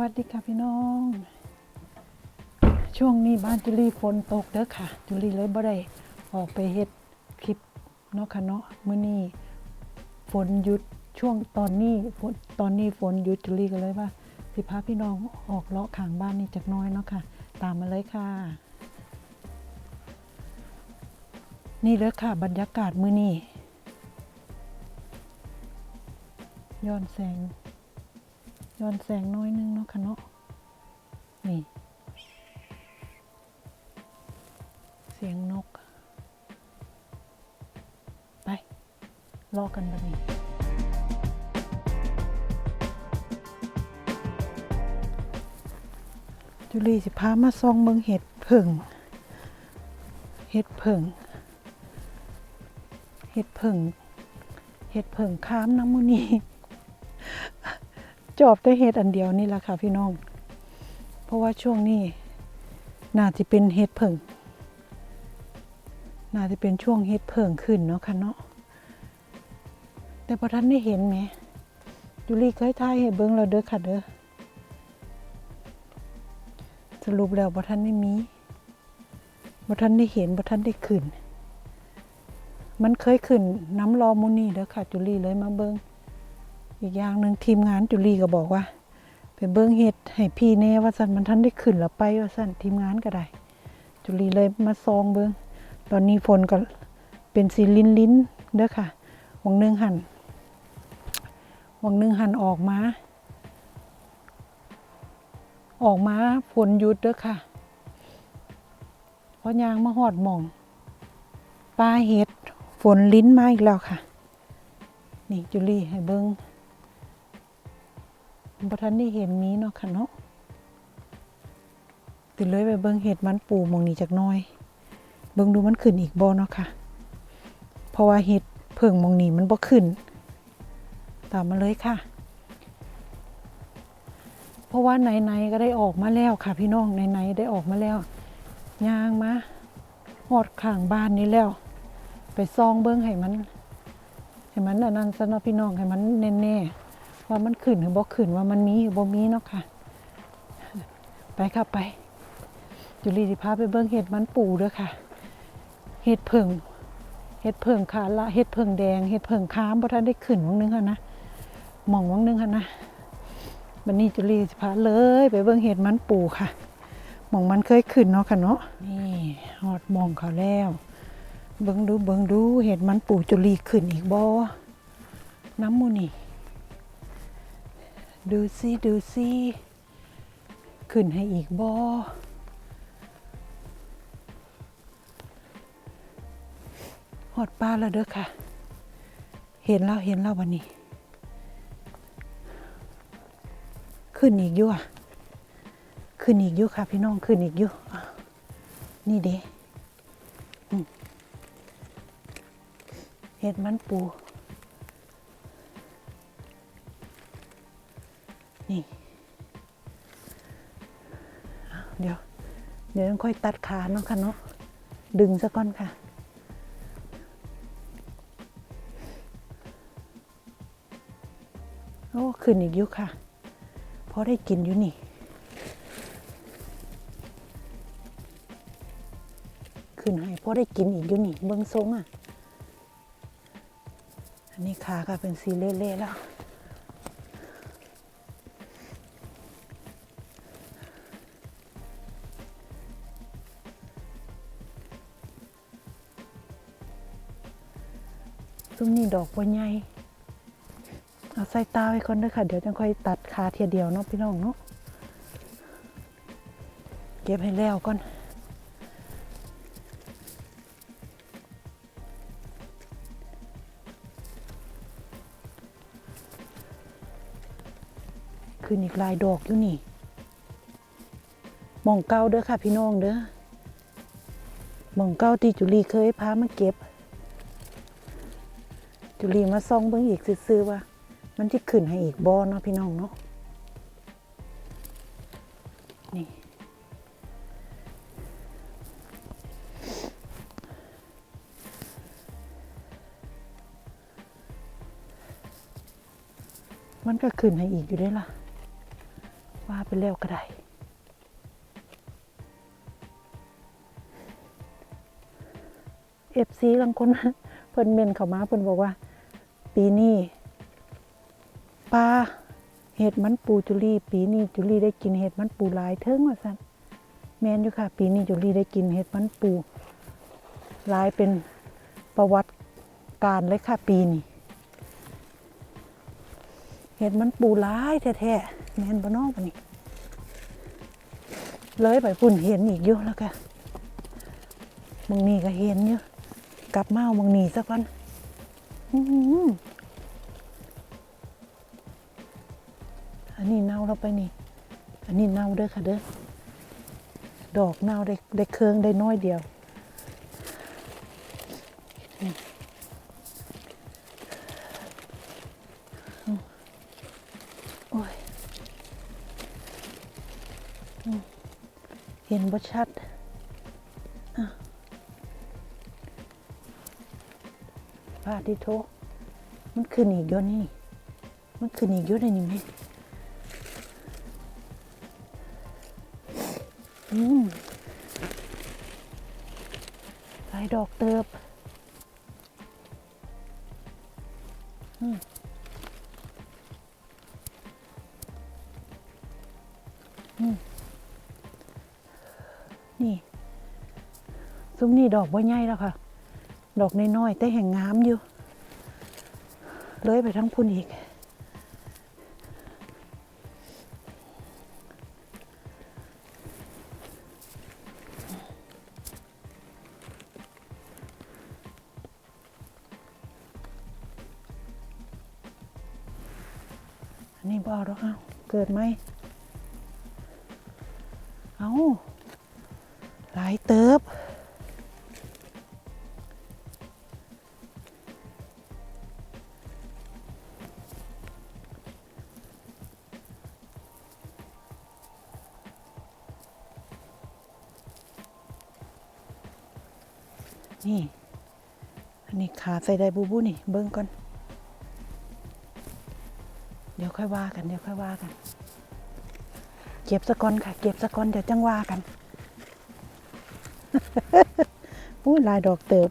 วัสดีค่ะพี่น้อง ช่วงนี้บ้านจุลีฝนตกเด้อค่ะ จุลีเลยบ่ได้ออกไปเฮ็ดคลิปเนาะค่ะเนาะมื้อนี้ฝนหยุดช่วงตอนนี้ฝนตอนนี้ฝนหยุดจุลีก็เลยว่า สิพาพี่น้องออกเลาะข้างบ้านนี่จักน้อยเนาะค่ะ ตามมาเลยค่ะ นี่เลยค่ะ บรรยากาศมื้อนี้ย้อนแสง ย้อนแสงน้อยนึงเนาะค่ะเนาะนี่ เสียงนก ไป รอกันบัดนี้จุลีสิพามาซองเบิงเห็ดเผิงเห็ดเผิงเห็ดเผิงเห็ดเผิงค้ามน้ำมูนี จอบได้เห็ดอันเดียวนี่แหละค่ะพี่น้อง เพราะว่าช่วงนี้น่าจะเป็นเห็ดเผิงน่าจะเป็นช่วงเห็ดเผิงขึ้นเนาะค่ะเนาะแต่พอท่านได้เห็นไหมยูรีเคยทายให้เบิ้งเราเด้อค่ะเด้อสรุปแล้วพอท่านได้มีพอท่านได้เห็นพอท่านได้ขึ้น มันเคยขึ้นน้ำรอมูนี่เด้อค่ะจุลีเลยมาเบิ้ง อีกอย่างหนึ่งทีมงานจุลีก็บอกว่าไปเบิ้งเห็ดให้พี่แน่ว่าสันมันท่านได้ขึ้นแล้วไปว่าสันทีมงานก็ได้ จุลีเลยมาซองเบิ้งตอนนี้ฝนก็เป็นสีลิ้นลิ้นเด้อค่ะวังหนึ่งหันวังหนึ่งหันออกมา ออกมาฝนหยุดเด้อค่ะเพราะยางมาหอดหมองปลาเห็ดฝนลิ้นมาอีกแล้วค่ะ นี่จุลีให้เบิ้ง บ่ทันได้เห็นมีเนาะค่ะเนาะติเลยไปเบิ่งเห็ดมันปูมองนี้จักน้อย เบิ่งดูมันขึ้นอีกบ่เนาะค่ะ เพราะว่าเห็ดเพิ่งมองนี้มันบ่ขึ้น ตามมาเลยค่ะ เพราะว่าไหนๆก็ได้ออกมาแล้วค่ะ พี่น้องไหนๆได้ออกมาแล้วย่างมาหอดข้างบ้านนี้แล้ว ไปซองเบิ่งให้มันให้มันอันนั้นซะเนาะพี่น้องให้มันแน่ๆ ว่ามันขึ้นหรือบ่ขึ้นว่ามันมีหรือบ่มีเนาะค่ะ ไปค่ะไปจุลีสิพาไปเบิ่งเห็ดมันปูด้อค่ะ เห็ดเผิงเห็ดเผิงขาละเห็ดเผิงแดงเห็ดเผิงค้ามบ่ทันได้ขึ้นวังนึงค่ะนะหม่องวังนึงค่ะนะวันนี้จุลีสิพาเลย ไปเบิ่งเห็ดมันปูค่ะหม่องมันเคยขึ้นเนาะค่ะเนาะนี่ฮอดหมองเขาแล้ว เบิ่งดูเบิ่งดูเห็ดมันปูจุลีขึ้นอีกบ่น้ำมูนี่ ดูซิดูซิขึ้นให้อีกบอหอดปลาแล้วเด้อค่ะ เห็นแล้วเห็นแล้ววันนี้ ขึ้นอีกอยู่อะ ขึ้นอีกอยู่ค่ะ พี่น้องขึ้นอีกอยู่นี่เด้เห็ดมันปู นี่เดี๋ยว เดี๋ยวต้องค่อยตัดขาเนาะค่ะเนาะดึงซะก่อนค่ะ โอ้ขึ้นอีกยุค่ะพอได้กินอยู่นี่ ขึ้นให้พอได้กินอีกอยู่นี่ เบิ้งทรงอะ อันนี้ขาค่ะเป็นสีเละๆแล้ว ซุ้มนี่ดอกบัวใหญ่เอาใส่ตาไว้คนเด้วยค่ะ เดี๋ยวจะค่อยตัดขาเทียเดียวเนาะพี่น้องเนาะเก็บให้แล้วก่อนขึ้นอีกลายดอกอยู่นี่มองเก้าเด้อค่ะพี่น้องเด้อมองเก้าที่จุลีเคยพามาเก็บ จุลีมาซ่องเบิ่งอีกซื่อๆว่า มันที่ขึ้นให้อีกบ่เนาะพี่น้องเนาะนี่มันก็ขึ้นให้อีกอยู่ได้ล่ะ ว่าว่าไปแล้วก็ได้เอฟซีบางคนเพิ่นเมนเข้ามาเพิ่นบอกว่า ปีนี้ปลาเห็ดมันปูจุลีปีนี้จุลีได้กินเห็ดมันปูหลายเทิงว่าซั่นแมนอยู่ค่ะ ปีนี้จุลีได้กินเห็ดมันปูหลายเป็นประวัติการเลยค่ะปีนี้เห็ดมันปูหลายแท้ๆแมนบ่นองปะนี่เลยไปปุ่นเห็นอีกอยู่แล้วก็มึงนี่ก็เห็นอยู่กลับมาเอามึงหนีสักวัน อันนี้เน่าแล้วไปนี่ อันนี้เน่าเด้อค่ะเด้อ ดอกเน่าได้ได้เครื่องได้น้อยเดียวโอ้ยเห็นบ่ชัด พาที่โทมันขึ้นอีกอยนี่ มันขึ้นอีกอยในนี่ไหมอืมลายดอกเติบอืมนี่ซุ้มนี่ดอกบ่ใหญ่แล้วค่ะ ดอกน้อยๆแต่แห่งงามอยู่ เลยไปทั้งพุ่นอีก อันนี้บอกหรอกเอ้าเกิดไหม เอาหลายเติบ ใส่ได้บูบูนี่ เบิ้งก่อน เดี๋ยวค่อยว่ากันเดี๋ยวค่อยว่ากัน เก็บสะกอนค่ะ เก็บสะกอนเดี๋ยวจังว่ากันอู้ลายดอกเติบ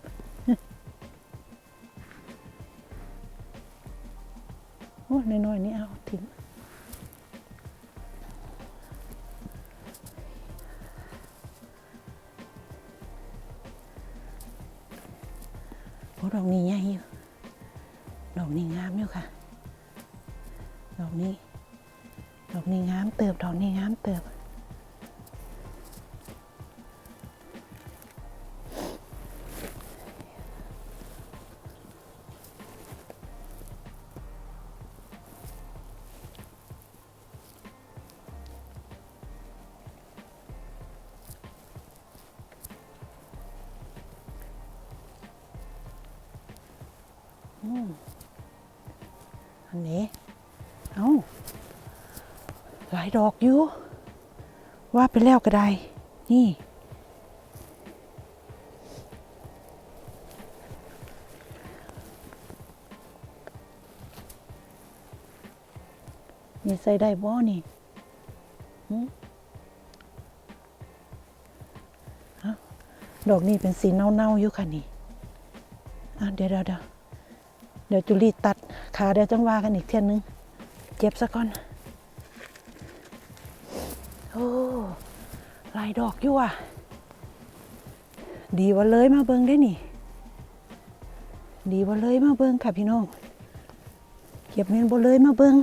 อันนี้ เอาหลายดอกอยู่ ว่าไปแล้วก็ได้ นี่ นี่ใส่ได้บ่นี่อ้าดอกนี้เป็นสีเน่าๆอยู่ค่ะนี่ อะเดี๋ยวเดี๋ยวเดี๋ยวเดี๋ยวจุลีตัด ขาเดี๋ยวจังว่ากันอีกเทียนนึง เจ็บซะก่อน โอ้ลายดอกอยู่อะ ดีว่าเลยมาเบิงได้นี่ ดีว่าเลยมาเบิงค่ะพี่น้องเก็บเงินบ่เลยมาเบิงง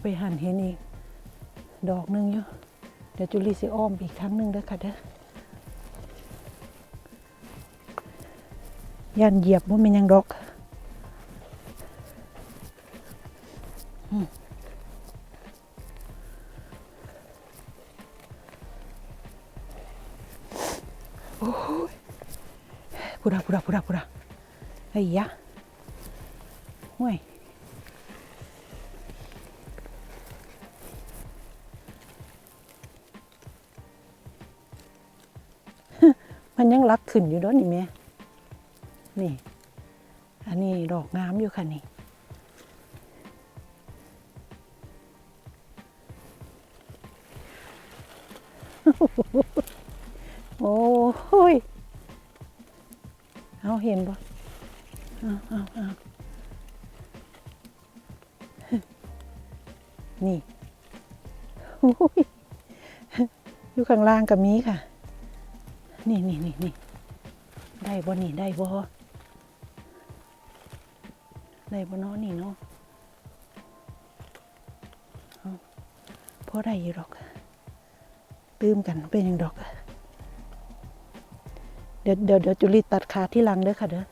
ยวไปหั่นเห็นอีก ดอกหนึ่งอยู่เดี๋ยวจุลีสิอ้อมอีกครั้งหนึ่งเด้อค่ะเด้อยันเหยียบว่ามันยังดอกอืมโอ้ยพุดาพุดาพุดาพุดาไอ้ยะห่วย มันยังรักขึ้นอยู่ด้วยนี่แม่นี่ อันนี้ดอกงามอยู่ค่ะนี่โอ้ยเอาเห็นปะเอาเอาเอานี่โอ้ยอยู่ข้างล่างกับมีค่ะ นี่นี่นี่นี่ได้บ่นี่ได้บ่ได้บ่เนาะนี่เนาะเอาพอได้อยู่หรอกตื้มกันเป็นอย่างดอก เดี๋ยวเดี๋ยวเดี๋ยวจุลีตัดขาที่หลังเด้อค่ะเด้อ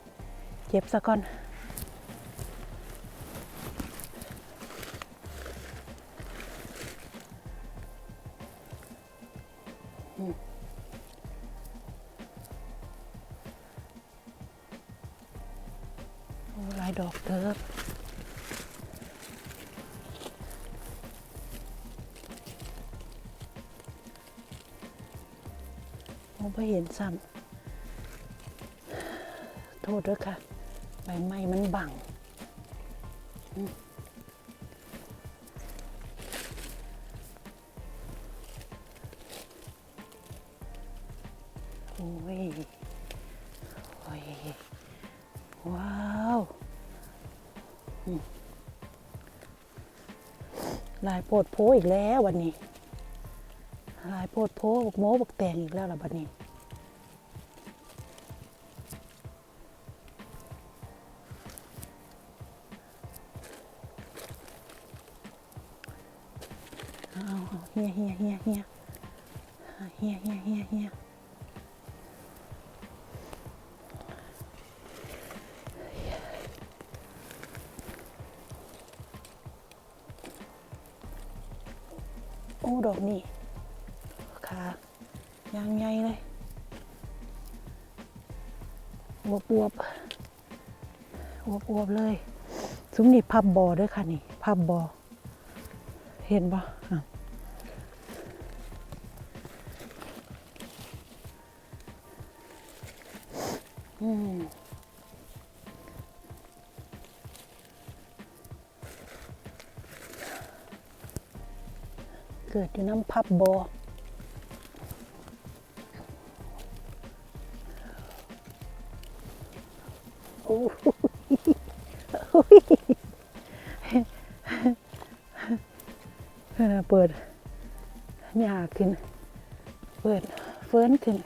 เจ็บซะก่อน ด้วยค่ะ ใบไม้มันบังโอ้ย โอ้ย ว้าวลายโพดโพอีกแล้ววันนี้ ลายโพดโพบกโมบกแตงอีกแล้วล่ะบัดนี้ อ้ดอกนี่ขายางใหญ่เลยอวบอวบอวบอวบเลยซุ้มนี่พับบอด้วยค่ะนี่ พับบอ เห็นปะ กิดอยู่น้ำพับบอโอ้โหโอ้ยเปิดหญ้าขึ้น เปิดเฟิร์นขึ้น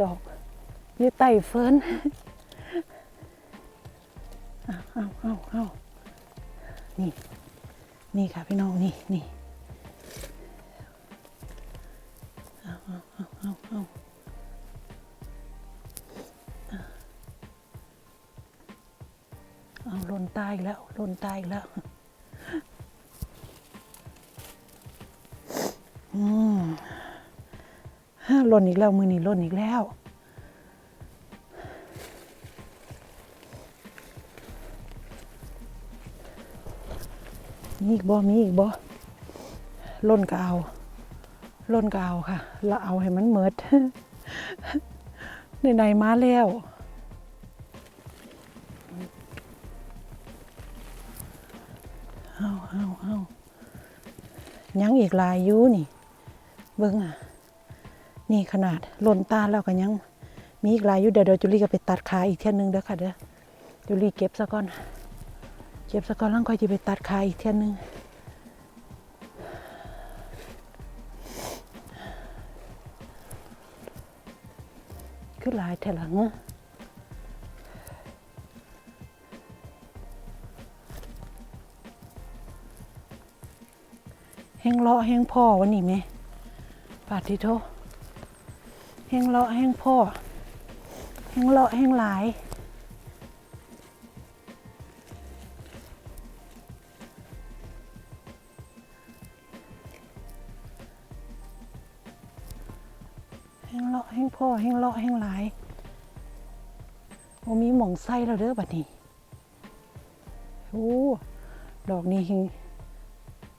ดอกยี่ไต่เฟิร์นเอาเอาเอาเอานี่ นี่ค่ะพี่น้อง นี่นี่ หล่นตายอีกแล้ว อืมหล่นอีกแล้ว มือนี่หล่นอีกแล้วมีอีกบ่มีอีกบ่ล่นก็เอาล่นก็เอาค่ะ แล้วเอาให้มันเมิดในในมาแล้ว ยังอีกลายยูนี่ เบิ้งอะ นี่ขนาดหล่นตาแล้วก็ยัง มีอีกลายยูเดี๋ยวเดี๋ยวจุลี่ก็ไปตัดขาอีกเที่ยนึงเด้อค่ะเด้อจุลี่เก็บซะก่อนเก็บซะก่อนแล้วค่อยจะไปตัดขาอีกเที่ยนึงคือลายแถหลัง แห้งเลาะแห้งพ่อวันนี้ไหมปาทิโทแห้งเลาะแห้งพ่อแห้งเลาะแห้งหลายแห้งเลาะแห้งพ่อแห้งเลาะแห้งหลายโอ้มีหม่องไส้แล้วเด้อบัดนี้โอ้ดอกนี้แห้ง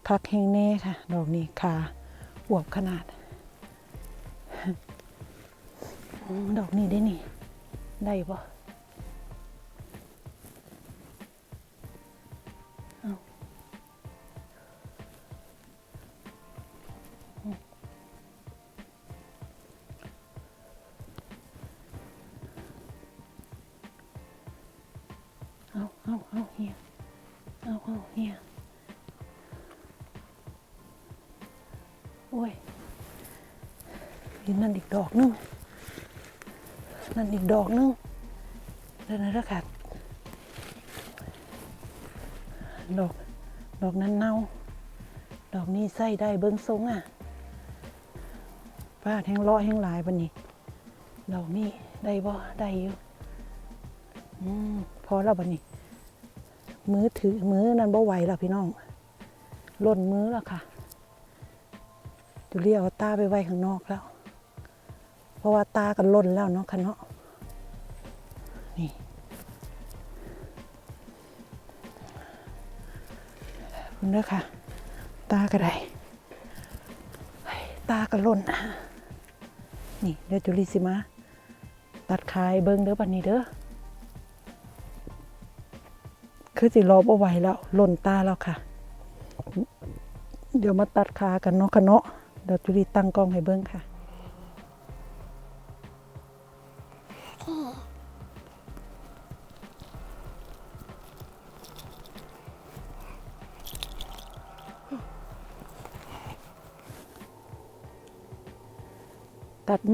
คักแห้งแน่ค่ะ ดอกนี้ขาอวบขนาด ดอกนี้ได้นี่ ได้ปะ นั่นอีกดอกนึงนั่นอีกดอกนึงเดี๋ยวนะเด้อค่ะดอกดอกนั้นเน่า ดอกนี้ใส่ได้เบิ้งทรงอะป้าแทงเลาะแทงหลายปันนี้ดอกนี้ได้บ่ได้อยู่อืมพอแล้วปันนี้ มือถือมือนั้นบ่ไหวแล้วพี่น้องล่นมือแล้วค่ะจุเลียเอาตาไปไว้ข้างนอกแล้ว ราะว่าตากันล่นแล้วเนาะค่ะเนาะนี่คุณเด้อค่ะ ตาก็ได้ตาก็ล่นนี่เดี๋ยวจุลิสิมาตัดขายเบิ้งเด้อปันนี้เด้อคือสิรอบ่ไหวแล้วหล่นตาแล้วค่ะ เดี๋ยวมาตัดขากันเนาะค่ะเนาะเดี๋ยวจุลีตั้งกล้องให้เบิ้งค่ะ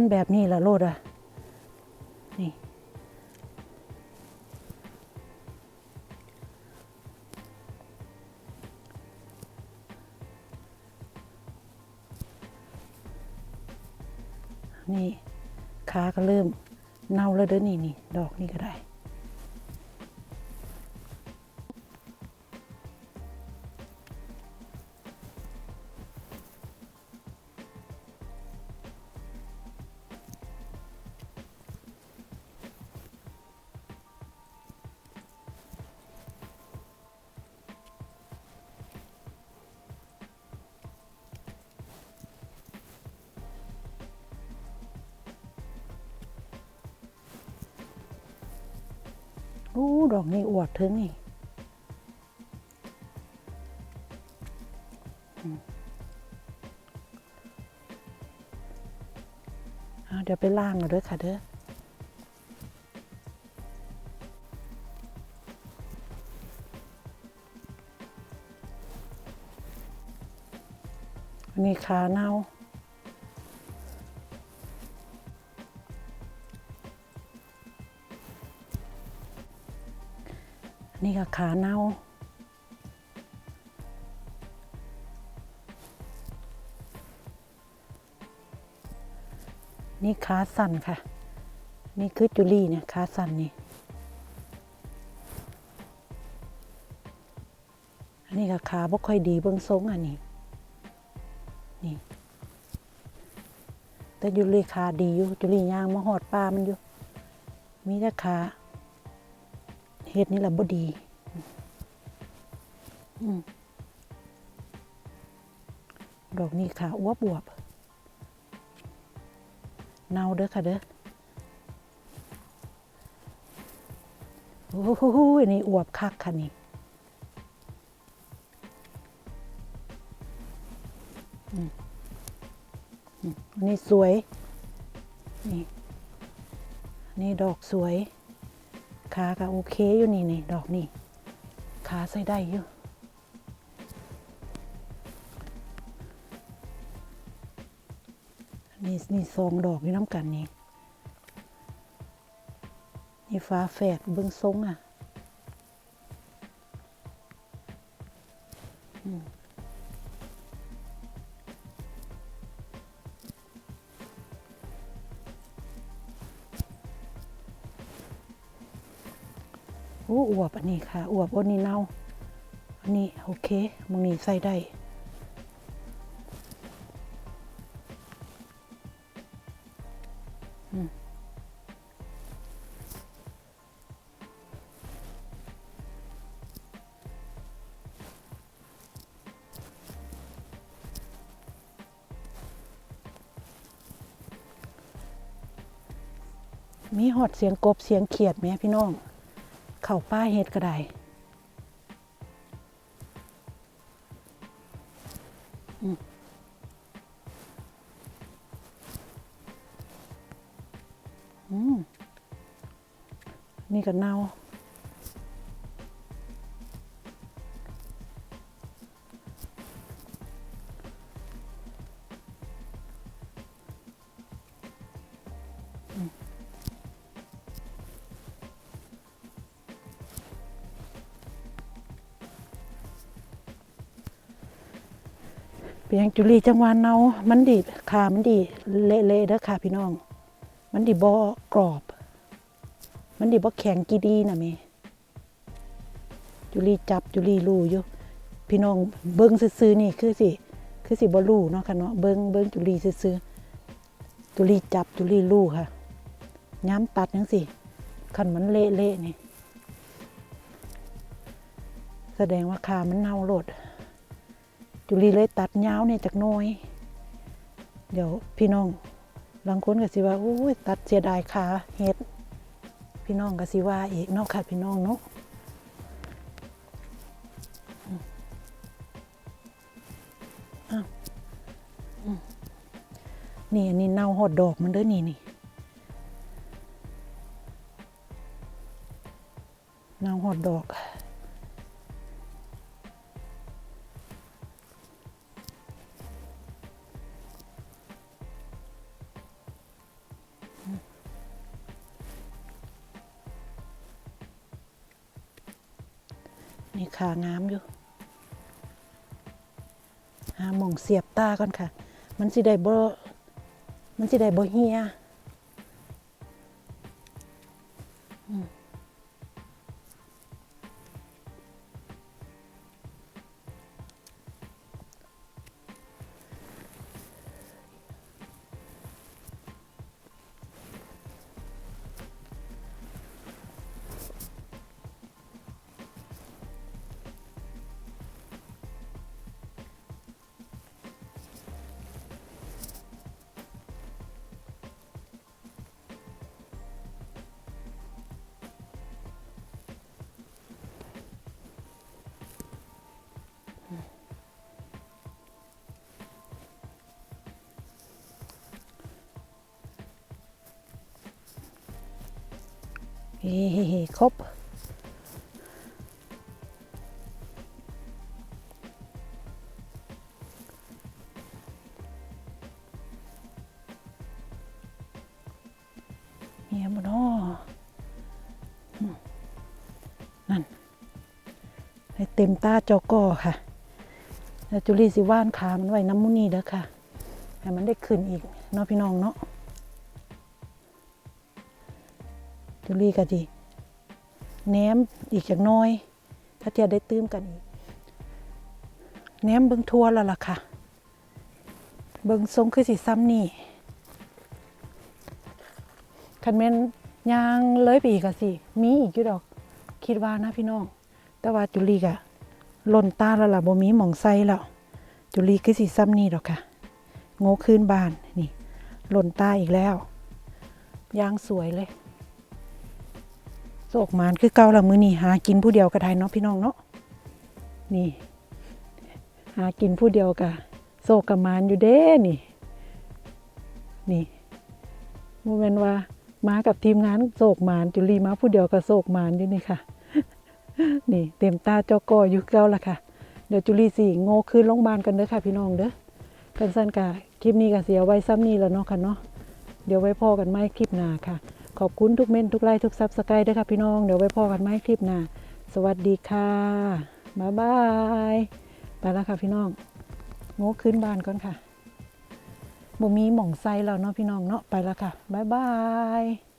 มันแบบนี้ละโลดอะ นี่ นี่ขาก็เริ่มเน่าแล้วเด้อนี่นี่ดอกนี่ก็ได้ โอ้ดอกนี่อวดถึงนี่เดี๋ยวไปล่างเอาด้วยค่ะเด้อนนี้ขาเน่า ขาเน่า นี่ขาสั่นค่ะ นี่คือจุลี่เนี่ยขาสั่นนี่ อันนี้ก็ขาบ่ค่อยดีเบื้องทรงอันนี้ นี่ แต่จุลี่ขาดีอยู่ จุลี่ย่างมาหอดปลามันอยู่ มีแต่ขาเฮ็ดนี่แหละบ่ดี ดอกนี้ขาอวบบวบเน่าเด้อค่ะเด้อโอ้โหนี่อวบคักค่ะนี่อันนี่สวย นี่นนี่ดอกสวย ขาก็โอเคอยู่นี่นี่ดอกนี่ ขาใส่ได้อยู่ นี่นี่สองดอกอยู่น้ำกันนี่นี่ฟ้าแฝดเบิ้องทรงอะอืมโอ้อวบอันนี้ค่ะอวบอันนี้เน่าอันนี้โอเคมึงนี่ใส่ได้ มีหอดเสียงกบเสียงเขียดไหมพี่น้อง เข่าป้าเฮ็ดก็ได้อืมอืมนี่ก็เน่า เปียงจุลีจังหวานเนา มันดีขามันดีเละๆเด้อค่ะพี่น้อง มันดีบ่กรอบ มันดีบ่แข็งกีดีนะแม่จุลีจับจุลีรูอยู่พี่น้องเบิ่งซื่อๆนี่คือสิคือสิบ่รู้เนาะค่ะเนาะเบิ่งเบิ่งจุลีซื่อๆจุลีจับจุลีรูค่ะย้ำตัดจังสิคันมันเละๆนี่ แสดงว่าขามันเน่าโลด จุลีเลยตัดยาวเนี่ยจากน้อย เดี๋ยวพี่น้องบางคนก็สิว่าโอ้ยตัดเสียดายขาเฮ็ด พี่น้องก็สิว่าอีกเนาะค่ะพี่น้องเนาะนี่อันนี้เน่าหอดดอกมันเด้อนี่นี่เน่าหอดดอก เสียบตาก่อนค่ะ มันสิได้บ่มันสิได้บ่เฮีย เฮ้ครบเมียบ่นออืมนั่นให้เต็มตาจอกอค่ะแล้วจุลีสิว่านขามันไว้น้ำมุนีเด้อค่ะ ให้มันได้ขึ้นอีกเนาะพี่น้องเนาะ จุลีก็ดีแหนมอีกอย่างน้อย ถ้าเทียได้ตื้มกันอีกแหนมเบิงทัวแล้วล่ะค่ะ เบิงทรงคือสิซ้ำนี่คันแม่นยางเลยไปอีกสิ มีอีกอยู่ดอก คิดว่านะพี่น้อง แต่ว่าจุลีก็ล่นตาแล้วล่ะบ่มีหมองใส่แล้ว จุลีคือสิซ้ำนี่ดอกค่ะ โง่คืนบานนี่ล่นตาอีกแล้ว ยางสวยเลย โศกมานคือเก่าละมือนี่หากินผู้เดียวก็ได้เนาะพี่น้องเนาะนี่ หากินผู้เดียวกะโศกกับมานอยู่เด้นี่ นี่โมเมนว่ามากับทีมงานโศกมานจุลีมาผู้เดียวกับโศกมานอยู่นี่ค่ะ นี่เต็มตาเจ้ากออยู่เก่าละค่ะ เดี๋ยวจุลีสี่โง่คืนโรงพยาบาลกันเด้อค่ะ พี่น้องเด้อกันสั้นกะคลิปนี้ก็เสียไว้ซ้ำนี้แล้วเนาะค่ะเนาะเดี๋ยวไว้พอกันไหมคลิปหน้าค่ะ ขอบคุณทุกเม้นทุกไลค์ทุกซับสไครต์ด้วยค่ะพี่น้อง เดี๋ยวไว้พอกันไหมคลิปหน้า สวัสดีค่ะ บ๊ายบาย ไปแล้วค่ะพี่น้องโง่ขึ้นบ้านก่อนค่ะบ่มีหม่องไซแล้วเนาะพี่น้องเนาะไปแล้วค่ะ บ๊ายบาย